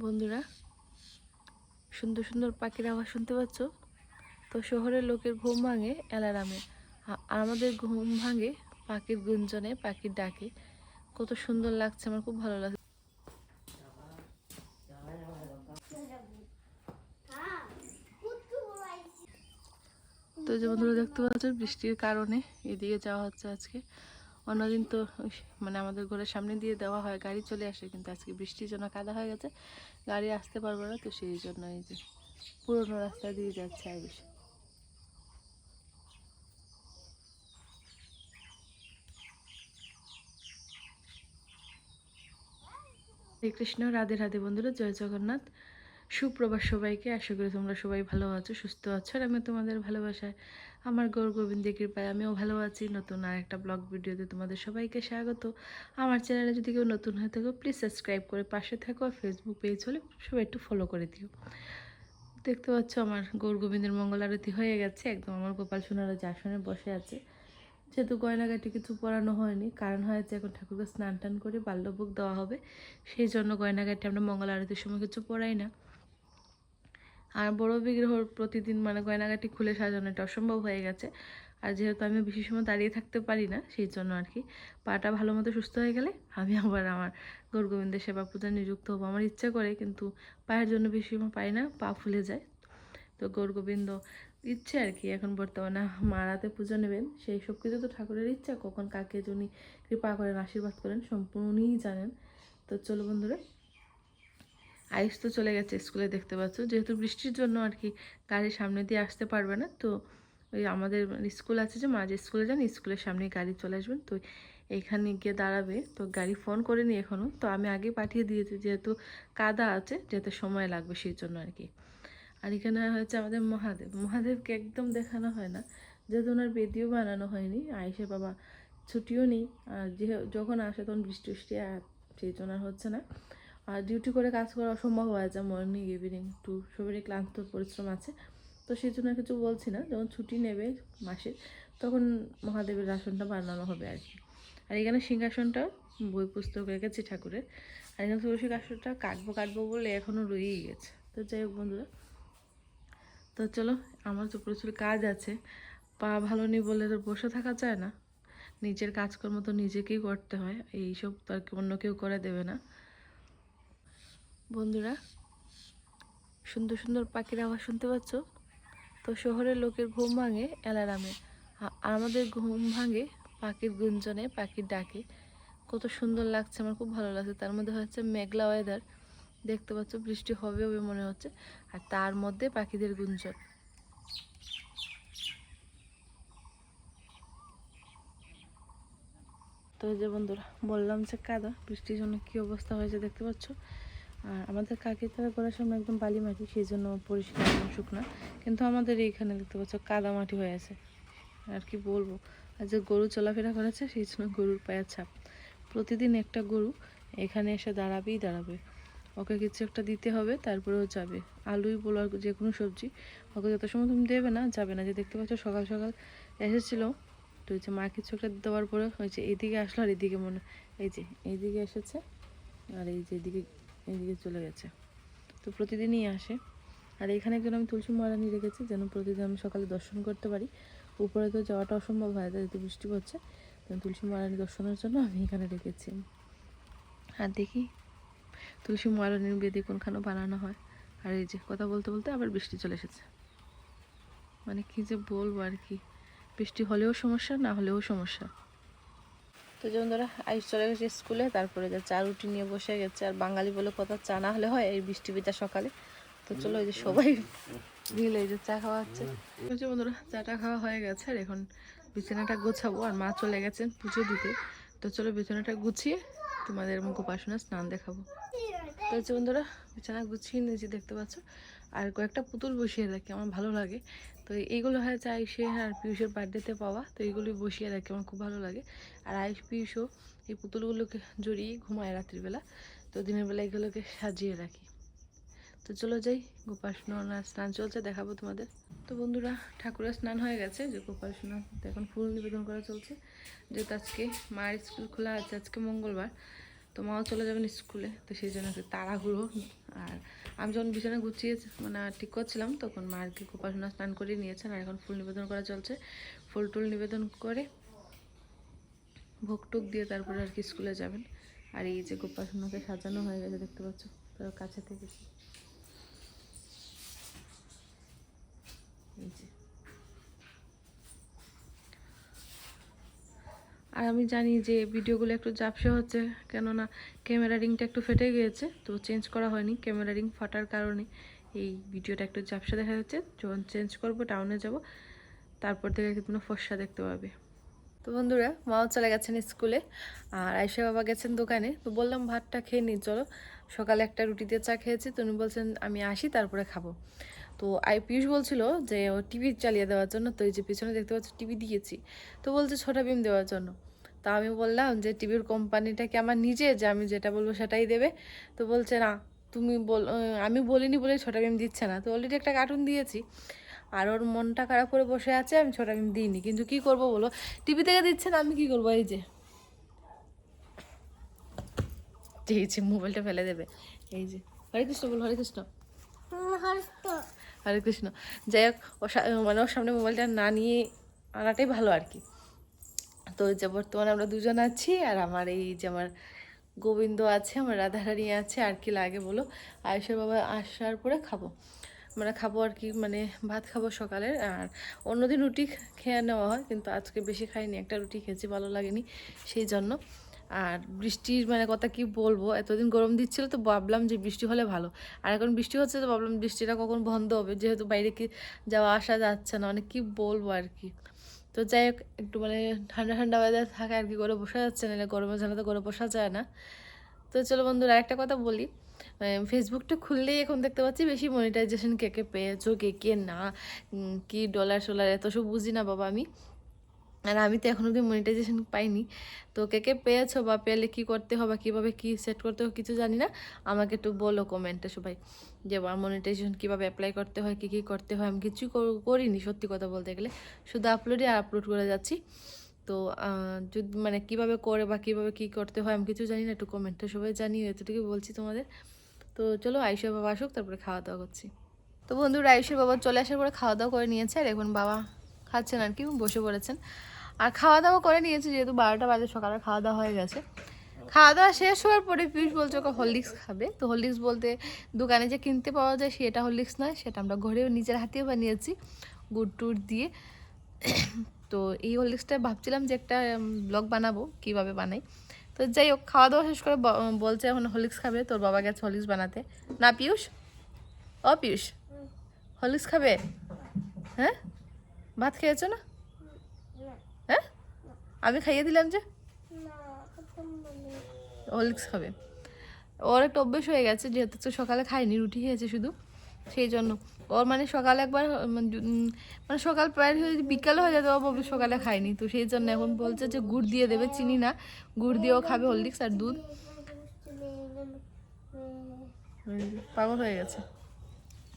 বন্ধুরা, সুন্দর সুন্দর পাখির আওয়াজ শুনতে পাচ্ছ? তো শহরের লোকের ঘুম ভাঙে অ্যালারামে। আর আমাদের ঘুম ভাঙে পাখির গুঞ্জনে, পাখির ডাকে। কত সুন্দর লাগছে, আমার খুব ভালো লাগছে। তো যে বন্ধুরা দেখতে পাচ্ছ, বৃষ্টির কারণে এদিকে যাওয়া হচ্ছে আজকে। অন্যদিন তো মানে আমাদের ঘরের সামনে দিয়ে দেওয়া হয়, গাড়ি চলে আসে, কিন্তু আজকে বৃষ্টির জন্য কাদা হয়ে গেছে, গাড়ি আসতে পারবে না, তো সেই জন্য এই যে পুরোনো রাস্তা দিয়ে যাচ্ছে আয়ুষ। হরে কৃষ্ণ রাধে রাধে বন্ধুরা, জয় জগন্নাথ। সুপ্রভাত সবাইকে, আশা করি তোমরা সবাই ভালো আছো, সুস্থ আছো, আর আমি তোমাদের ভালোবাসায়। আমার গৌর গোবিন্দের কৃপায় আমিও ভালো আছি। নতুন আর একটা ব্লগ ভিডিওতে তোমাদের সবাইকে স্বাগত। আমার চ্যানেলে যদি কেউ নতুন হয়ে থাকো প্লিজ সাবস্ক্রাইব করে পাশে থাকো আর ফেসবুক পেজ হলে সবাই একটু ফলো করে দিও। দেখতে পাচ্ছ আমার গৌর গোবিন্দের মঙ্গল আরতি হয়ে গেছে। একদম আমার গোপাল সোনারা আসনে বসে আছে। যেহেতু গয়নাগাটি কিছু পরানো হয়নি, কারণ হয়েছে এখন ঠাকুরকে স্নান টান করে বাল্যভোগ দেওয়া হবে। সেই জন্য গয়নাগাটি আমরা মঙ্গল আরতির সময় কিছু পরাই না। আর বড় বিগ্রহর প্রতিদিন মানে গয়নাগাটি খুলে সাজানো এটা অসম্ভব হয়ে গেছে। আর যেহেতু আমি বেশি সময় দাঁড়িয়ে থাকতে পারি না, সেই জন্য আর কি পাটা ভালো মতো সুস্থ হয়ে গেলে আমি আবার আমার গৌর গোবিন্দের সেবা পূজা নিযুক্ত হব। আমার ইচ্ছা করে, কিন্তু পায়ের জন্য বেশি সময় পাই না, পা ফুলে যায়। তো গৌর গোবিন্দ ইচ্ছে আর কি এখন বর্তমানে মারাতে পুজো নেবেন। সেই সব কিছু তো ঠাকুরের ইচ্ছা, কখন কাকে যিনি কৃপা করেন, আশীর্বাদ করেন সম্পূর্ণ উনিই জানেন। তো চলো বন্ধুরা আইস তো চলে গেছে স্কুলে দেখতে পাচ্ছ। যেহেতু বৃষ্টির জন্য আর কি গাড়ির সামনে দিয়ে আসতে পারবে না, তো ওই আমাদের স্কুল আছে যে মাঝে স্কুলে যান স্কুলের সামনে গাড়ি চলে আসবেন তো এখানে গিয়ে দাঁড়াবে, তো গাড়ি ফোন করেনি এখনও তো আমি আগে পাঠিয়ে দিয়েছি, যেহেতু কাদা আছে যেহেতু সময় লাগবে সেই জন্য আর কি। আর এখানে হচ্ছে আমাদের মহাদেব। মহাদেবকে একদম দেখানো হয় না, যেহেতু ওনার বেদিও বানানো হয়নি আয়েসের বাবা ছুটিও নেই। আর যে যখন আসে তখন বৃষ্টি বৃষ্টি আর সেই জন্য হচ্ছে না। আর ডিউটি করে কাজ করা অসম্ভব হয়ে যায় মর্নিং ইভিনিং টু সবারই ক্লান্ত পরিশ্রম আছে। তো সেই জন্য কিছু বলছি না, যখন ছুটি নেবে মাসের তখন মহাদেবের আসনটা বানানো হবে আর কি। আর এখানে সিংহাসনটা, বই পুস্তক রেখেছি ঠাকুরের। আর এখানে তুলসী আসনটা কাটবো কাটবো বলে এখনও রয়েই গেছে। তো যাই হোক বন্ধুরা, তো চলো, আমার তো প্রচুর কাজ আছে। পা ভালো নেই বলে তো বসে থাকা যায় না। নিজের কাজকর্ম তো নিজেকেই করতে হয়, এইসব তো আর কি অন্য কেউ করে দেবে না। বন্ধুরা, সুন্দর সুন্দর পাখির আওয়াজ শুনতে পাচ্ছ? তো শহরের লোকের ঘুম ভাঙে অ্যালারামে। আর আমাদের ঘুম ভাঙে পাখির গুঞ্জনে, পাখির ডাকে। কত সুন্দর লাগছে, আমার খুব ভালো লাগছে। তার মধ্যে হচ্ছে মেঘলা ওয়েদার দেখতে পাচ্ছ, বৃষ্টি হবে হবে মনে হচ্ছে। আর তার মধ্যে পাখিদের গুঞ্জন। তো যে বন্ধুরা, বললাম যে কাদা, বৃষ্টির জন্য কি অবস্থা হয়েছে দেখতে পাচ্ছ? আর আমাদের কাকিতারা করার সময় একদম বালি মাটি সেই জন্য পরিষ্কার এবং শুকনা। কিন্তু আমাদের এইখানে দেখতে পাচ্ছ কাদা মাটি হয়ে আছে। আর কি বলব? আর যে গরু চলাফেরা করেছে, সেই জন্য গরুর পায়ের ছাপ। প্রতিদিন একটা গরু এখানে এসে দাঁড়াবেই দাঁড়াবে। ওকে কিছু একটা দিতে হবে, তারপরেও যাবে। আলুই বলো আর যে কোনো সবজি, ওকে যত সময় তুমি দেবে না, যাবে না। যে দেখতে পাচ্ছ সকাল সকাল এসেছিল, তো যে মা কিছু একটা দেওয়ার পরে হয়েছে এইদিকে আসলো আর এদিকে মনে, এই যে এইদিকে এসেছে, আর এই যে এদিকে এইদিকে চলে গেছে। তো প্রতিদিনই আসে। আর এখানে একজন আমি তুলসী মহারানি রেখেছি, যেন প্রতিদিন আমি সকালে দর্শন করতে পারি। উপরে তো যাওয়াটা অসম্ভব হয় যেহেতু বৃষ্টি পড়ছে। তুলসী মহারানী দর্শনের জন্য আমি এখানে রেখেছি। আর দেখি, তুলসী মহারানীর বেদি কোনখানে বানানো হয়। আর এই যে, কথা বলতে বলতে আবার বৃষ্টি চলে এসেছে। মানে কি যে বলব আর কি। বৃষ্টি হলেও সমস্যা, না হলেও সমস্যা। তো যেমন ধরো আইস চলে গেছে স্কুলে, তারপরে যা চা রুটি নিয়ে বসে গেছে। আর বাঙালি বলে কথা, চা না হলে হয় এই বৃষ্টি ভেজা সকালে। তো চলো এই যে সবাই মিলে এই যে চা খাওয়া হচ্ছে বন্ধুরা, চাটা খাওয়া হয়ে গেছে, আর এখন বিছানাটা গোছাবো। আর মা চলে গেছেন পুজো দিতে। তো চলো বিছানাটা গুছিয়ে তোমাদের মুখ উপাসনা স্নান দেখাবো। তো বন্ধুরা, বিছানা গুছিয়ে নিয়েছি দেখতে পাচ্ছ আর কয়েকটা পুতুল বসিয়ে রাখি, আমার ভালো লাগে। তো এইগুলো হয় যে আইসে আর পিউষের বার্থডেতে পাওয়া, তো এইগুলোই বসিয়ে রাখি, আমার খুব ভালো লাগে। আর আইস পিউষও এই পুতুলগুলোকে জড়িয়ে ঘুমায় রাত্রিবেলা তো দিনের বেলা এগুলোকে সাজিয়ে রাখি। তো চলো যাই গোপাসনা স্নান চলছে, দেখাবো তোমাদের। তো বন্ধুরা, ঠাকুরের স্নান হয়ে গেছে, যে গোপাসনা তো এখন ফুল নিবেদন করা চলছে, যেহেতু আজকে মায়ের স্কুল খোলা আছে, আজকে মঙ্গলবার, তো মাও চলে যাবেন স্কুলে, তো সেই জন্য তাড়াহুড়ো, আর আমি যখন বিছানা গুছিয়ে মানে ঠিক করছিলাম, তখন মা আর কি উপাসনা স্নান করে নিয়েছেন আর এখন ফুল নিবেদন করা চলছে। ফুল টুল নিবেদন করে ভোগ টুক দিয়ে তারপরে আর কি স্কুলে যাবেন। আর এই যে গোপাসনাকে সাজানো হয়ে গেছে, দেখতে পাচ্ছ? তার কাছে থেকে। এই যে। আর আমি জানি যে ভিডিওগুলো একটু জাপসে হচ্ছে, কেননা ক্যামেরা রিংটা একটু ফেটে গিয়েছে, তো চেঞ্জ করা হয়নি। ক্যামেরা রিং ফাটার কারণে এই ভিডিওটা একটু জাপসা দেখা যাচ্ছে। যখন চেঞ্জ করব টাউনে যাব, তারপর থেকে কিন্তু ফর্সা দেখতে পাবে। তো বন্ধুরা, মাও চলে গেছেন স্কুলে, আর আয়সা বাবা গেছেন দোকানে। তো বললাম, ভাতটা খেয়ে নিই চলো। সকালে একটা রুটি দিয়ে চা খেয়েছি। তো উনি বলছেন, আমি আসি, তারপরে খাব। তো আই, পিয়ুষ বলছিল যে ও টিভি চালিয়ে দেওয়ার জন্য, তো এই যে পিছনে দেখতে পাচ্ছ টিভি দিয়েছি। তো বলছে ছোটা বিম দেওয়ার জন্য। তা আমি বললাম যে টিভির কোম্পানিটা কি আমার নিজে? যে আমি যেটা বলব সেটাই দেবে। তো বলছে, না, তুমি বল আমি বলিনি বলে ছোটা বিম দিচ্ছে না। তো অলরেডি একটা কার্টুন দিয়েছি। আর ওর মনটা খারাপ করে বসে আছে, আমি ছোটা বিম দিইনি। কিন্তু কি করব বলো? টিভি থেকে দিচ্ছে না, আমি কি করব? এই যে। দিয়েছি মোবাইলটা ফেলে দেবে। এই যে। হরে কৃষ্ণ বল হরে কৃষ্ণ। হরে কৃষ্ণ যাই হোক মানে ওর সামনে মোবাইলটা না নিয়ে আনাটাই ভালো আর কি। তো যে বর্তমানে আমরা দুজন আছি, আর আমার এই যে আমার গোবিন্দ আছে, আমার রাধারানী আছে, আর কি লাগে বলো? আয়ুষের বাবা আসার পরে খাব। আমরা খাব আর কি মানে ভাত খাব সকালের আর অন্যদিন রুটি খেয়ে নেওয়া হয়, কিন্তু আজকে বেশি খাইনি, একটা রুটি খেয়েছি, ভালো লাগেনি, সেই জন্য। আর বৃষ্টির মানে কথা কি বলব? এতদিন গরম দিচ্ছিল তো ভাবলাম যে বৃষ্টি হলে ভালো। আর এখন বৃষ্টি হচ্ছে তো ভাবলাম বৃষ্টিটা কখন বন্ধ হবে? যেহেতু বাইরে কি যাওয়া আসা যাচ্ছে না মানে কি বলব আর কি? তো যাই হোক, একটু মানে ঠান্ডা ঠান্ডা ওয়েদার থাকে আর কি করে বসা যাচ্ছে না, গরমের জন্য তো করে বসা যায় না। তো চলো বন্ধুরা একটা কথা বলি। ফেসবুকটা খুললেই এখন দেখতে পাচ্ছি বেশি মনিটাইজেশন কে কে পেয়েছ, কে কে না কি ডলার সোলার এত সব বুঝি না বাবা আমি। আর আমি তো এখন অব্দি মনিটাইজেশন পাইনি। তো কে কে পেয়েছ বা পেলে কি করতে হবে, কীভাবে কি সেট করতে হবে কিছু জানি না। আমাকে একটু বলো কমেন্টে সবাই। যে আমার মনিটাইজেশন কীভাবে অ্যাপ্লাই করতে হয়, কী কী করতে হয়, আমি কিছুই কর- করিনি সত্যি কথা বলতে গেলে। শুধু আপলোডই আর আপলোড করে যাচ্ছি। তো যদি মানে কীভাবে করে বা কীভাবে কি করতে হয়, আমি কিছু জানি না, একটু কমেন্টে সবাই জানিও এতটুকু বলছি তোমাদের। তো চলো আয়ুষের বাবা আসুক, তারপরে খাওয়া দাওয়া করছি। তো বন্ধুরা আয়ুষের বাবা চলে আসার পরে খাওয়া দাওয়া করে নিয়েছে, আর এখন বাবা খাচ্ছেন আর কি, বসে পড়েছেন। আর খাওয়া দাওয়া করে নিয়েছে, যেহেতু বারোটা বাজে, সকালে খাওয়া দাওয়া হয়ে গেছে। খাওয়া দাওয়া শেষ হওয়ার পরে পিউষ বলছে ওকে হরলিক্স খাবে। তো হরলিক্স বলতে দোকানে যে কিনতে পাওয়া যায়, সেটা হরলিক্স নয়, সেটা আমরা ঘরেও নিজের হাতেও বানিয়েছি, গুড় টুর দিয়ে। তো এই হরলিক্সটা ভাবছিলাম যে একটা ব্লগ বানাবো, কীভাবে বানাই। তো যাই হোক খাওয়া দাওয়া শেষ করে বলছে এখন হরলিক্স খাবে, তোর বাবা গেছে হরলিক্স বানাতে। না, পিয়ুষ? ও পিয়ুষ? হরলিক্স খাবে? হ্যাঁ? ভাত খেয়েছো না? হ্যাঁ? আমি খাইয়ে দিলাম যে। হরলিক্স খাবে। ওর একটা অভ্যেস হয়ে গেছে, যেহেতু তো সকালে খায়নি, রুটি খেয়েছে শুধু, সেই জন্য। ওর মানে সকালে একবার মানে মানে সকাল প্রায় হয়ে বিকালে হয়ে যেত ও সকালে খায়নি। তো সেই জন্য এখন বলছে যে গুড় দিয়ে দেবে, চিনি না। গুড় দিয়েও খাবে হরলিক্স আর দুধ। পাগল হয়ে গেছে।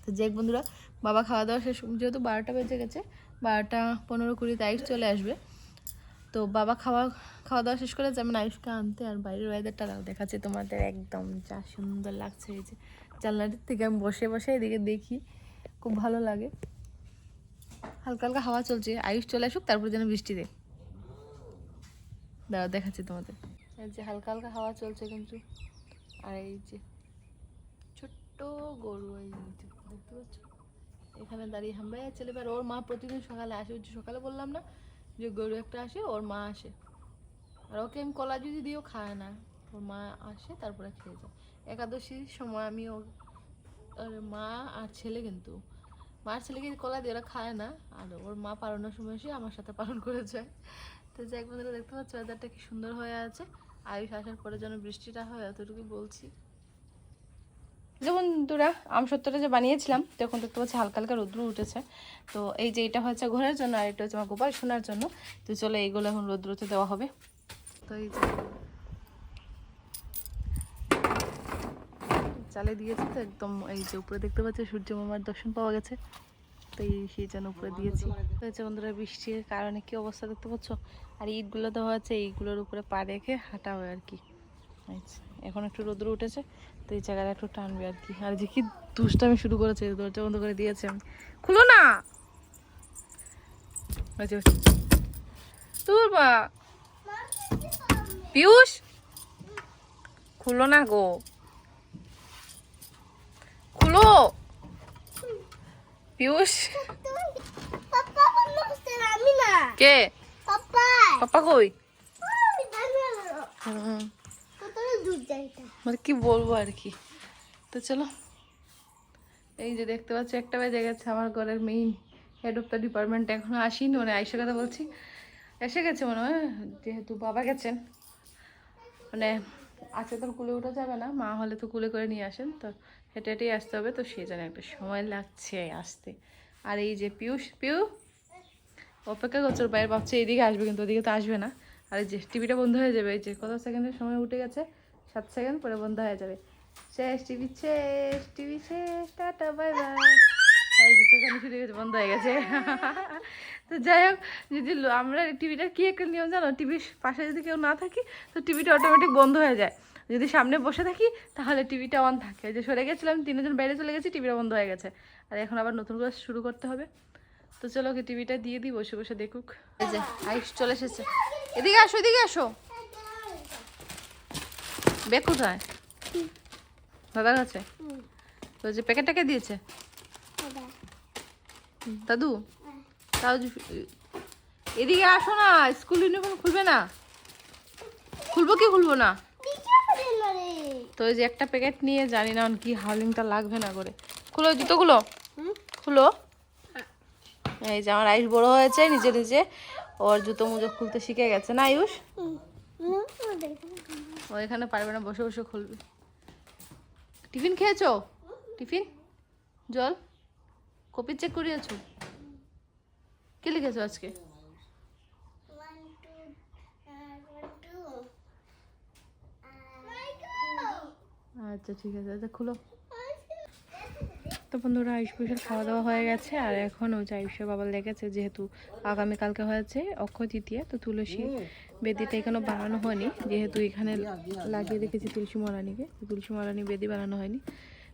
তো যে বন্ধুরা, বাবা খাওয়া দাওয়া শেষ, যেহেতু বারোটা বেজে গেছে বারোটা পনেরো কুড়ি তারিখ চলে আসবে। তো বাবা খাওয়া খাওয়া দাওয়া শেষ করে যেমন আয়ুষকে আনতে আর বাইরের ওয়েদারটা দেখাচ্ছে তোমাদের একদম যা সুন্দর লাগছে এই যে। জানলাটির থেকে আমি বসে বসে এদিকে দেখি, খুব ভালো লাগে। হালকা হালকা হাওয়া চলছে, আয়ুষ চলে আসুক, তারপর যেন বৃষ্টি দেয়। দাঁড়া দেখাচ্ছি তোমাদের। এই যে হালকা হালকা হাওয়া চলছে কিন্তু, আর এই যে ছোট্ট গরু, এই দেখতে পাচ্ছ? এখানে দাঁড়িয়ে হাম্বাই চলে এবার ওর মা প্রতিদিন সকালে আসে, ওই সকালে বললাম না, যে গরু একটা আসে, ওর মা আসে। আর ওকে আমি কলা যদি দিও খায় না, ওর মা আসে, তারপরে খেয়ে যায়। একাদশীর সময় আমি ওর মা আর ছেলে কিন্তু, মার ছেলেকে কলা দিয়ে ওরা খায় না, আর ওর মা পালনের সময় এসে আমার সাথে পালন করে যায়। তো যাই বন্ধুরা, দেখতে পাচ্ছি ওয়েদারটা কি সুন্দর হয়ে আছে। আয়ুষ আসার পরে যেন বৃষ্টিটা হয় এতটুকু বলছি। যেমন দুরা আমসত্ত্বটা যে বানিয়েছিলাম, তখন দেখতে পাচ্ছি হালকা হালকা রৌদ্র উঠেছে। তো এই যে এটা হচ্ছে ঘোরার জন্য, আর এটা হচ্ছে আমার গোপাল শোনার জন্য। তো চলো এইগুলো এখন রৌদ্রতে দেওয়া হবে। তো এই যে চালে দিয়েছি তো, একদম এই যে উপরে দেখতে পাচ্ছি, সূর্য মামার দর্শন পাওয়া গেছে। তো এই সেই জন্য উপরে দিয়েছি। তো হচ্ছে বন্ধুরা, বৃষ্টির কারণে কি অবস্থা দেখতে পাচ্ছ? আর ইটগুলো দেওয়া আছে, এইগুলোর উপরে পা রেখে হাঁটা হয় আর কি। এখন একটু রোদ্র উঠেছে। তো এই জায়গাটা একটু টানবে আর কি। আর যে কি দুষ্টামি শুরু করেছে দরজা বন্ধ করে দিয়েছে আমি। খুলো না। তোর বা পিয়ুষ খুলো না গো। খুলো! না। কে? পাপা কই? হুম, মানে কি বলব আর কি? তো চলো, এই যে দেখতে পাচ্ছি, একটা বেজে গেছে, আমার ঘরের main head of the department এখনও আসেনি মানে আইসে কথা বলছি। এসে গেছে মনে হয়, যেহেতু বাবা গেছেন। মানে আজকে তো কুলে উঠা যাবে না, মা হলে তো কুলে করে নিয়ে আসেন, তো হেঁটে হেঁটেই আসতে হবে, তো সেই জন্য একটা সময় লাগছে আসতে। আর এই যে পিয়ুষ পিউ, অপেক্ষা করছে, বাইরে ভাবছে এইদিকে আসবে, কিন্তু ওদিকে তো আসবে না। আর এই যে টিভিটা বন্ধ হয়ে যাবে, এই যে কত সেকেন্ডের সময় উঠে গেছে সাত সেকেন্ড পরে বন্ধ হয়ে যাবে। শেষ, টিভি শেষ টিভি শেষ, টাটা, বাই বাই। সেখানে ছুটে গেছে, বন্ধ হয়ে গেছে। তো যাই হোক, যদি আমরা টিভিটা কি একটা নিয়ম জানো? টিভির পাশে যদি কেউ না থাকি, তো টিভিটা অটোমেটিক বন্ধ হয়ে যায়। যদি সামনে বসে থাকি, তাহলে টিভিটা অন থাকে। যে সরে গেছিলাম, তিনজন বাইরে চলে গেছি, টিভিটা বন্ধ হয়ে গেছে। আর এখন আবার নতুন করে শুরু করতে হবে। তো চলো ওকে টিভিটা দিয়ে দিই, বসে বসে দেখুক। এই যে আইস চলে এসেছে। এদিকে আসো এদিকে আসো। বেগ কোথায়? দাদার কাছে? তো যে প্যাকেটটাকে দিয়েছে? দাদু। তাও যে- এদিকে আসো না স্কুল ইউনিফর্ম খুলবে না। খুলবো কি খুলবো না? তো যে একটা প্যাকেট নিয়ে জানি না কি হাউলিংটা লাগবে না করে। খুলো জুতোগুলো। খুলো। এই যে আমার আয়ুষ বড় হয়েছে নিজে নিজে। ওর জুতো মুজো খুলতে শিখে গেছে না আয়ুষ? ও এখানে পারবে না বসে বসে খুলবে। টিফিন খেয়েছো? টিফিন? জল? Copy check করিয়েছো? কে লিখেছো আজকে? আচ্ছা ঠিক আছে। আচ্ছা খুলো। তো বন্ধুরা আয়ুষ পুষের খাওয়া দাওয়া হয়ে গেছে আর এখন ওই যে আয়ুষের বাবা লেগেছে যেহেতু আগামীকালকে হয়েছে অক্ষয় তৃতীয়া তো তুলসী বেদিটা এখানে বানানো হয়নি। যেহেতু এখানে লাগিয়ে রেখেছি তুলসী মহারানীকে। তুলসী মহারানী বেদি বানানো হয়নি।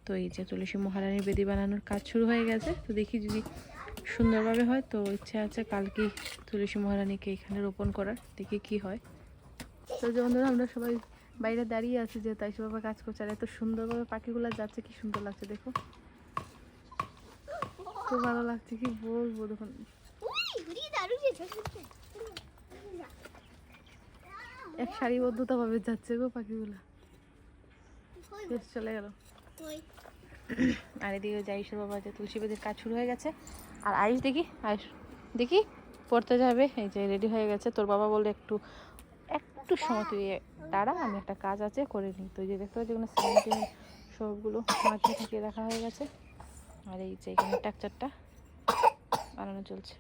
তো এই যে তুলসী মহারানীর বেদি বানানোর কাজ শুরু হয়ে গেছে। তো দেখি যদি সুন্দরভাবে হয়, তো ইচ্ছে আছে কালকেই তুলসী মহারানীকে এখানে রোপণ করার। দেখি কি হয়। তো যে বন্ধুরা, আমরা সবাই বাইরে দাঁড়িয়ে আছি যে তাই সবাই কাজ করছে। আর এত সুন্দরভাবে পাখিগুলো যাচ্ছে, কি সুন্দর লাগছে দেখো। খুব ভালো লাগছে, কি বলব, দেখুন। এক সারিবদ্ধতা ভাবে যাচ্ছে গো পাখিগুলো। বেশ চলে গেল। আর এদিকে যে আয়ুষের বাবা যে তুলসী বেদের কাজ শুরু হয়ে গেছে। আর আয়ুষ দেখি? আয়ুষ দেখি? পড়তে যাবে। এই যে রেডি হয়ে গেছে। তোর বাবা বললে একটু একটু সময় তুই দাঁড়া আমি একটা কাজ আছে করে নিই। তো এই যে দেখতে পাচ্ছি এখানে সিমেন্টের সবগুলো মাঝে থেকে রাখা হয়ে গেছে। আর এই যে এখানে ট্রাকচারটা বানানো চলছে।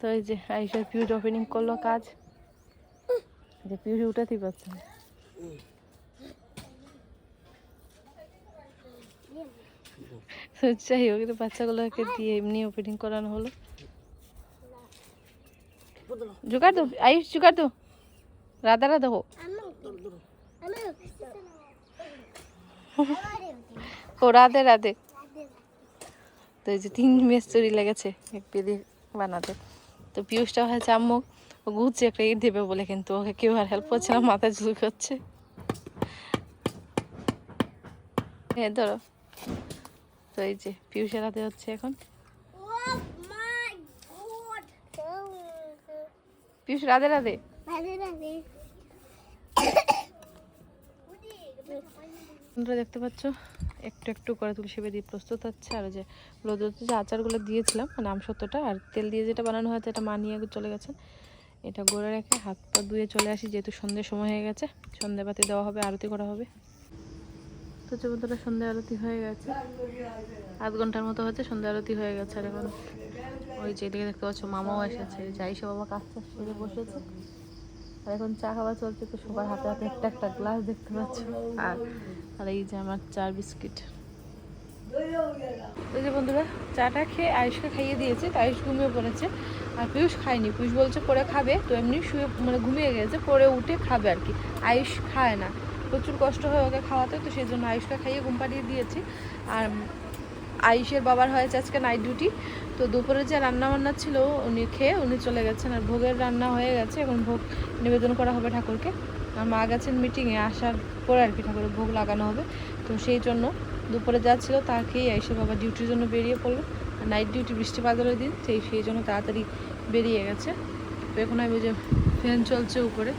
তো এই যে আইসার পিউজ ওপেনিং করল কাজ। যে পিউজ উঠাতেই পারছে না। যাই হোক বাচ্চাগুলোকে দিয়ে এমনি ওপেনিং করানো হলো। জোগাড় তো, আয়ুষ জোগাড় তো। রাধা রাধা হো ও, রাধে রাধে। তো এই যে তিন মিস্ত্রি লেগেছে, এক বেদি বানাতে। তো পিউষটা হয়েছে আম্মু। ঘুরছে একটা ইট দেবে বলে কিন্তু ওকে কেউ আর হেল্প করছে না মাথা চুল করছে। হ্যাঁ ধরো। তো এই যে পিউষের হাতে হচ্ছে এখন। পিউষ, রাধে রাধে। তোমরা দেখতে পাচ্ছ? একটু একটু করে তুলসী বেদি প্রস্তুত হচ্ছে। আর যে, রোদ যে আচারগুলো দিয়েছিলাম মানে আমসত্বটা আর তেল দিয়ে যেটা বানানো হয়েছে, এটা মা নিয়ে চলে গেছে এটা গড়ে রেখে হাত পা ধুয়ে চলে আসি, যেহেতু সন্ধ্যের সময় হয়ে গেছে। সন্ধ্যেবাতি দেওয়া হবে, আরতি করা হবে। তো চৌদ্দটা সন্ধ্যে আরতি হয়ে গেছে। আধ ঘণ্টার মতো হচ্ছে সন্ধ্যে আরতি হয়ে গেছে আর এখন। ওই যে দেখতে পাচ্ছ, মামাও এসেছে। যাই সব বাবা কাজ টাজ করে বসেছে। আর এখন চা খাওয়া চলছে তো সবার হাতে হাতে একটা একটা গ্লাস দেখতে পাচ্ছ। আর আর এই যে আমার চার বিস্কিট। ওই যে বন্ধুরা, চাটা খেয়ে আয়ুষকে খাইয়ে দিয়েছে আয়ুষ ঘুমিয়ে পড়েছে। আর পিয়ুষ খায়নি। পিয়ুষ বলছে, পরে খাবে। তো এমনি শুয়ে মানে ঘুমিয়ে গেছে, পরে উঠে খাবে আর কি। আয়ুষ খায় না। প্রচুর কষ্ট হয় ওকে খাওয়াতে, তো সেই জন্য আয়ুষকে খাইয়ে ঘুম পাড়িয়ে দিয়েছি। আর আয়ুষের বাবার হয়েছে আজকে নাইট ডিউটি তো দুপুরে যে রান্না বান্না ছিল, উনি খেয়ে উনি চলে গেছেন। আর ভোগের রান্না হয়ে গেছে। এখন ভোগ নিবেদন করা হবে ঠাকুরকে। আর মা গেছেন মিটিংয়ে আসার পরে আর কি ঠাকুরের ভোগ লাগানো হবে। তো সেই জন্য দুপুরে যা ছিল তা খেয়েই আয়ুষের বাবা ডিউটির জন্য বেরিয়ে পড়ল। নাইট ডিউটি বৃষ্টি বাদলের দিন, সেই সেই জন্য তাড়াতাড়ি বেরিয়ে গেছে। তো এখন আমি যে ফ্যান চলছে উপরে,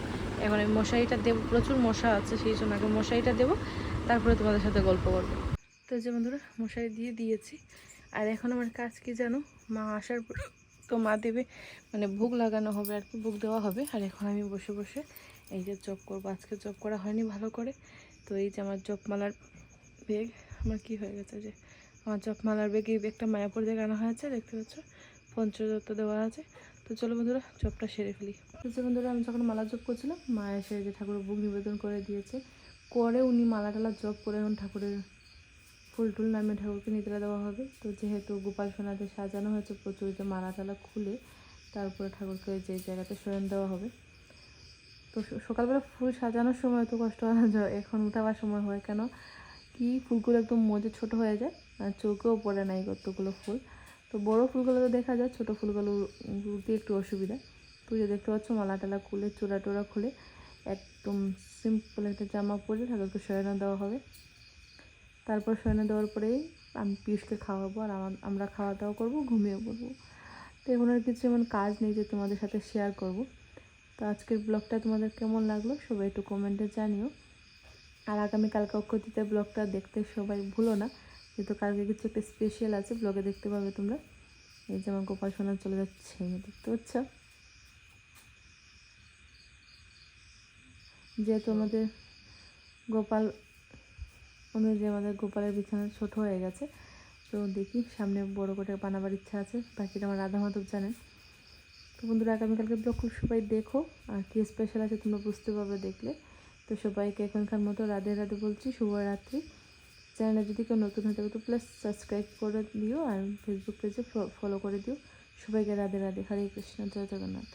এখন আমি মশারিটা দেবো, প্রচুর মশা আছে সেই জন্য আগে মশারিটা দেবো, তারপরে তোমাদের সাথে গল্প করব। তো যে বন্ধুরা, মশারি দিয়ে দিয়েছি। আর এখন আমার কাজ কি জানো? মা আসার পর তো মা দেবে মানে ভোগ লাগানো হবে আর কি, ভোগ দেওয়া হবে। আর এখন আমি বসে বসে এই যে জব করব। আজকে জব করা হয়নি ভালো করে। তো এই যে আমার জপমালার বেগ আমার কি হয়ে গেছে যে জপমালার বেগ বেগটা মায়াপুর থেকে আনা হয়েছে, দেখতে পাচ্ছ? পঞ্চদত্ত দেওয়া আছে। তো চলো বন্ধুরা জবটা সেরে ফেলি। তো বন্ধুরা, আমি যখন মালা জপ করছিলাম, মা এসে যে ঠাকুরের বুক নিবেদন করে দিয়েছে করে উনি মালা টালা জপ করে এখন ঠাকুরের ফুল টুল নামে ঠাকুরকে নিতলা দেওয়া হবে। তো যেহেতু গোপাল সোনাতে সাজানো হয়েছে প্রচুর যে মালা টালা খুলে তারপরে ঠাকুরকে যে জায়গাতে শয়ন দেওয়া হবে। তো সকালবেলা ফুল সাজানোর সময় তো কষ্ট হয় এখন উঠাবার সময় হয় কেন? কি ফুলগুলো একদম মজে ছোট হয়ে যায়। চোখেও পড়ে নাই কতগুলো ফুল। তো বড় ফুলগুলো তো দেখা যায়, ছোট ফুলগুলো উঠতে একটু অসুবিধা। তো যে দেখতে পাচ্ছ, মালা টালা খুলে চূড়া টোড়া খুলে, একদম সিম্পল একটা জামা পরে ঠাকুরকে শয়না দেওয়া হবে। তারপর শয়না দেওয়ার পরেই আমি পিউষকে খাওয়াবো আর আমার খাওয়া দাওয়া করব, ঘুমিয়ে পড়ব। তো এখন আর কিছু এমন কাজ নেই যে তোমাদের সাথে শেয়ার করব। তো আজকের ব্লগটা তোমাদের কেমন লাগল সবাই একটু কমেন্টে জানিও। আর আগামীকালকে অক্ষতিতে ব্লগটা দেখতে সবাই ভুলো না। যেহেতু কালকে কিছু একটা স্পেশাল আছে ব্লগে দেখতে পাবে তোমরা। এই যে আমার গোপাল সোনা চলে যাচ্ছে দেখতে পাচ্ছ? যেহেতু আমাদের গোপাল, অনুযায়ী আমাদের গোপালের বিছানা ছোট হয়ে গেছে, তো দেখি সামনে বড় করে বানাবার ইচ্ছা আছে, বাকিটা আমার রাধা মাধব জানেন। তো বন্ধুরা, আগামীকালকে ব্লগ খুব সবাই দেখো, আর কী স্পেশাল আছে তোমরা বুঝতে পারবে দেখলে। তো সবাইকে এখনকার মতো রাধে রাধে বলছি, শুভরাত্রি। চ্যানেলে যদি কেউ নতুন হয়ে থাকে তো প্লাস সাবস্ক্রাইব করে দিও আর ফেসবুক পেজে ফলো করে দিও। সবাইকে রাধে রাধে, হরে কৃষ্ণ, জয় জগন্নাথ।